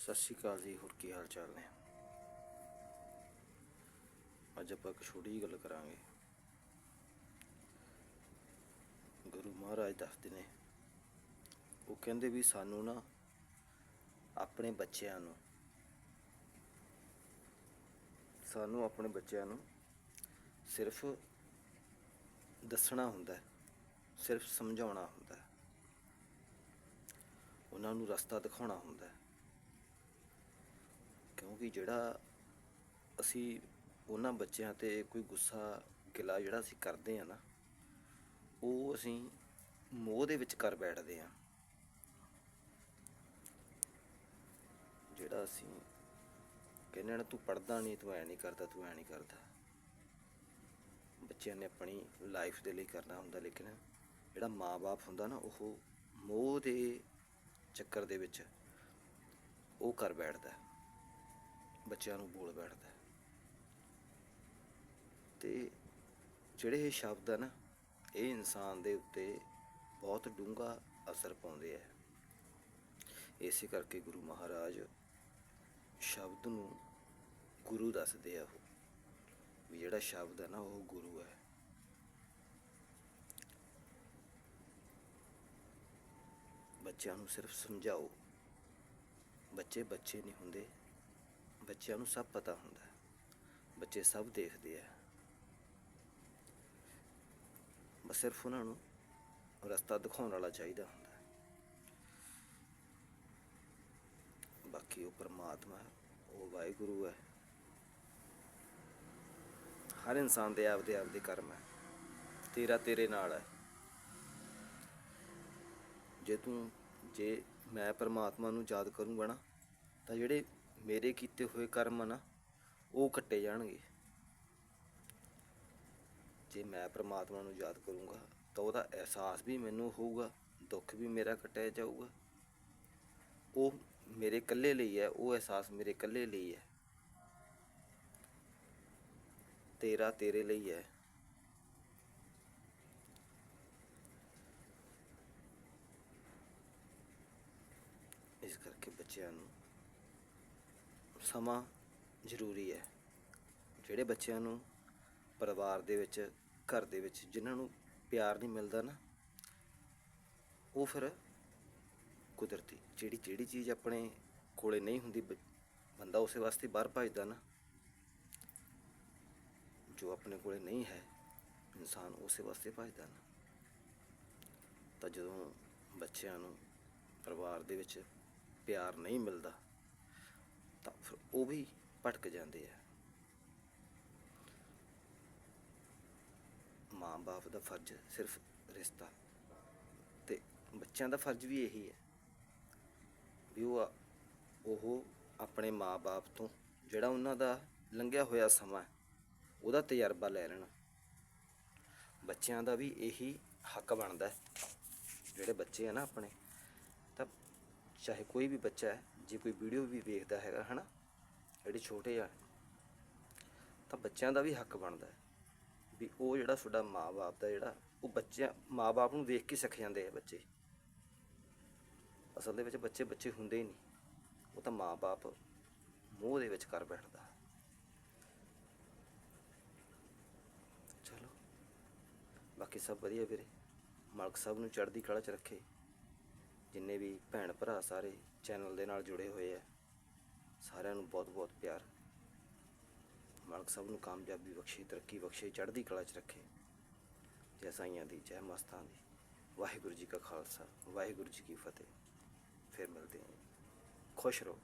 ਸਤਿ ਸ਼੍ਰੀ ਅਕਾਲ ਜੀ, ਹੋਰ ਕੀ ਹਾਲ ਚਾਲ ਨੇ? ਅੱਜ ਆਪਾਂ ਇੱਕ ਛੋਟੀ ਜਿਹੀ ਗੱਲ ਕਰਾਂਗੇ। ਗੁਰੂ ਮਹਾਰਾਜ ਦੱਸਦੇ ਨੇ, ਉਹ ਕਹਿੰਦੇ ਵੀ ਸਾਨੂੰ ਨਾ ਆਪਣੇ ਬੱਚਿਆਂ ਨੂੰ, ਸਾਨੂੰ ਆਪਣੇ ਬੱਚਿਆਂ ਨੂੰ ਸਿਰਫ ਦੱਸਣਾ ਹੁੰਦਾ ਹੈ, ਸਿਰਫ ਸਮਝਾਉਣਾ ਹੁੰਦਾ ਹੈ। ਉਹਨਾਂ ਨੂੰ ਰਸਤਾ ਦਿਖਾਉਣਾ ਹੁੰਦਾ ਹੈ। ਕਿਉਂਕਿ ਜਿਹੜਾ ਅਸੀਂ ਉਹਨਾਂ ਬੱਚਿਆਂ ਤੇ ਕੋਈ ਗੁੱਸਾ ਗਿਲਾ ਜਿਹੜਾ ਅਸੀਂ ਕਰਦੇ ਆ ਨਾ, ਉਹ ਅਸੀਂ ਮੋਹ ਦੇ ਵਿੱਚ ਕਰ ਬੈਠਦੇ ਆ ਜਿਹੜਾ ਅਸੀਂ ਕਹਿੰਦੇ ਨਾ, ਤੂੰ ਪੜਦਾ ਨਹੀਂ, ਤੂੰ ਐ ਨਹੀਂ ਕਰਦਾ, ਤੂੰ ਐ ਨਹੀਂ ਕਰਦਾ। ਬੱਚਿਆਂ ਨੇ ਆਪਣੀ ਲਾਈਫ ਦੇ ਲਈ ਕਰਨਾ ਹੁੰਦਾ, ਲੇਕਿਨ ਜਿਹੜਾ ਮਾਪੇ ਹੁੰਦਾ ਨਾ, ਉਹ ਮੋਹ ਦੇ ਚੱਕਰ ਦੇ ਵਿੱਚ ਉਹ ਕਰ ਬੈਠਦਾ। ਬੱਚਿਆਂ ਨੂੰ ਬੋਲ ਬੈਠਦਾ ਹੈ। ਤੇ ਜਿਹੜੇ ਇਹ ਸ਼ਬਦ ਆ ਨਾ, ਇਹ ਇਨਸਾਨ ਦੇ ਉੱਤੇ ਬਹੁਤ ਡੂੰਘਾ ਅਸਰ ਪਾਉਂਦੇ ਆ। ਇਸੇ ਕਰਕੇ ਗੁਰੂ ਮਹਾਰਾਜ ਸ਼ਬਦ ਨੂੰ ਗੁਰੂ ਦੱਸਦੇ ਆ ਉਹ, ਵੀ ਜਿਹੜਾ ਸ਼ਬਦ ਹੈ ਨਾ, ਉਹ ਗੁਰੂ ਹੈ। ਬੱਚਿਆਂ ਨੂੰ ਸਿਰਫ ਸਮਝਾਓ। ਬੱਚੇ ਬੱਚੇ ਨਹੀਂ ਹੁੰਦੇ। ਬੱਚਿਆਂ ਨੂੰ ਸਭ ਪਤਾ ਹੁੰਦਾ ਹੈ। ਬੱਚੇ ਸਭ ਦੇਖਦੇ ਆ। ਬਸ ਸਿਰਫ ਉਹਨਾਂ ਨੂੰ ਰਸਤਾ ਦਿਖਾਉਣ ਵਾਲਾ ਚਾਹੀਦਾ ਹੁੰਦਾ ਬਾਕੀ ਉਹ ਪਰਮਾਤਮਾ ਉਹ ਵਾਹਿਗੁਰੂ ਹੈ। ਹਰ ਇਨਸਾਨ ਦੇ ਆਪਦੇ ਆਪਦੇ ਕਰਮ ਹੈ। ਤੇਰਾ ਤੇਰੇ ਨਾਲ ਹੈ। ਜੇ ਤੂੰ, ਜੇ ਮੈਂ ਪਰਮਾਤਮਾ ਨੂੰ ਯਾਦ ਕਰੂੰਗਾ ਨਾ, ਤਾਂ ਜਿਹੜੇ ਮੇਰੇ ਕੀਤੇ ਹੋਏ ਕਰਮ ਨਾ, ਉਹ ਕੱਟੇ ਜਾਣਗੇ। ਜੇ ਮੈਂ ਪਰਮਾਤਮਾ ਨੂੰ ਯਾਦ ਕਰੂੰਗਾ, ਤਾਂ ਉਹਦਾ ਅਹਿਸਾਸ ਵੀ ਮੈਨੂੰ ਹੋਊਗਾ, ਦੁੱਖ ਵੀ ਮੇਰਾ ਕੱਟਿਆ ਜਾਊਗਾ। ਉਹ ਮੇਰੇ ਇਕੱਲੇ ਲਈ ਹੈ, ਉਹ ਅਹਿਸਾਸ ਮੇਰੇ ਇਕੱਲੇ ਲਈ ਹੈ। ਤੇਰਾ ਤੇਰੇ ਲਈ ਹੈ। ਇਸ ਕਰਕੇ ਬੱਚਿਆਂ ਨੂੰ ਸਮਾਂ ਜ਼ਰੂਰੀ ਹੈ। ਜਿਹੜੇ ਬੱਚਿਆਂ ਨੂੰ ਪਰਿਵਾਰ ਦੇ ਵਿੱਚ, ਘਰ ਦੇ ਵਿੱਚ ਜਿਨ੍ਹਾਂ ਨੂੰ ਪਿਆਰ ਨਹੀਂ ਮਿਲਦਾ ਨਾ, ਉਹ ਫਿਰ ਕੁਦਰਤੀ, ਜਿਹੜੀ ਜਿਹੜੀ ਚੀਜ਼ ਆਪਣੇ ਕੋਲੇ ਨਹੀਂ ਹੁੰਦੀ, ਬ- ਬੰਦਾ ਉਸੇ ਵਾਸਤੇ ਬਾਹਰ ਭੱਜਦਾ ਨਾ, ਜੋ ਆਪਣੇ ਕੋਲੇ ਨਹੀਂ ਹੈ, ਇਨਸਾਨ ਉਸੇ ਵਾਸਤੇ ਭੱਜਦਾ ਨਾ। ਤਾਂ ਜਦੋਂ ਬੱਚਿਆਂ ਨੂੰ ਪਰਿਵਾਰ ਦੇ ਵਿੱਚ ਪਿਆਰ ਨਹੀਂ ਮਿਲਦਾ ਤਾਂ ਫਿਰ ਉਹ ਵੀ ਭਟਕ ਜਾਂਦੇ ਆ। ਮਾਂ-ਬਾਪ ਦਾ ਫਰਜ਼ ਸਿਰਫ ਰਿਸ਼ਤਾ ਤੇ ਬੱਚਿਆਂ ਦਾ ਫਰਜ਼ ਵੀ ਇਹੀ ਹੈ ਵੀ ਉਹ ਉਹ ਆਪਣੇ ਮਾਂ-ਬਾਪ ਤੋਂ ਜਿਹੜਾ ਉਹਨਾਂ ਦਾ ਲੰਘਿਆ ਹੋਇਆ ਸਮਾਂ ਉਹਦਾ ਤਜਰਬਾ ਲੈ ਲੈਣ। ਬੱਚਿਆਂ ਦਾ ਵੀ ਇਹੀ ਹੱਕ ਬਣਦਾ ਜਿਹੜੇ ਬੱਚੇ ਆ ਨਾ ਆਪਣੇ। ਚਾਹੇ ਕੋਈ ਵੀ ਬੱਚਾ ਹੈ, ਜੇ ਕੋਈ ਵੀਡੀਓ ਵੀ ਵੇਖਦਾ ਹੈਗਾ, ਹਨਾ? ਜਿਹੜੇ ਛੋਟੇ ਆ, ਤਾਂ ਬੱਚਿਆਂ ਦਾ ਵੀ ਹੱਕ ਬਣਦਾ ਹੈ ਵੀ ਉਹ ਜਿਹੜਾ ਤੁਹਾਡਾ ਮਾਂ-ਬਾਪ ਦਾ ਜਿਹੜਾ, ਉਹ ਬੱਚਿਆਂ, ਮਾਂ-ਬਾਪ ਨੂੰ ਦੇਖ ਕੇ ਸਿੱਖ ਜਾਂਦੇ ਆ ਬੱਚੇ। ਅਸਲ ਦੇ ਵਿੱਚ ਬੱਚੇ ਬੱਚੇ ਹੁੰਦੇ ਹੀ ਨਹੀਂ। ਉਹ ਤਾਂ ਮਾਂ-ਬਾਪ ਮੋਹ ਦੇ ਵਿੱਚ ਕਰ ਬੈਠਦਾ। ਚਲੋ। ਬਾਕੀ ਸਭ ਵਧੀਆ ਵੀਰੇ। ਮਾਲਕ ਸਭ ਨੂੰ ਚੜ੍ਹਦੀ ਕਲਾ 'ਚ ਰੱਖੇ। ਜਿੰਨੇ ਵੀ ਭੈਣ ਭਰਾ ਸਾਰੇ ਚੈਨਲ ਦੇ ਨਾਲ ਜੁੜੇ ਹੋਏ ਆ, ਸਾਰਿਆਂ ਨੂੰ ਬਹੁਤ-ਬਹੁਤ ਪਿਆਰ। ਮਾਲਕ ਸਭ ਨੂੰ ਕਾਮਯਾਬੀ ਬਖਸ਼ੇ, ਤਰੱਕੀ ਬਖਸ਼ੇ, ਚੜ੍ਹਦੀ ਕਲਾ 'ਚ ਰੱਖੇ। ਜੈ ਸਾਈਆਂ ਦੀ, ਜੈ ਮਸਤਾਂ ਦੀ। ਵਾਹਿਗੁਰੂ ਜੀ ਕਾ ਖਾਲਸਾ, ਵਾਹਿਗੁਰੂ ਜੀ ਕੀ ਫਤਿਹ। ਫਿਰ ਮਿਲਦੇ ਹਾਂ। ਖੁਸ਼ ਰਹੋ।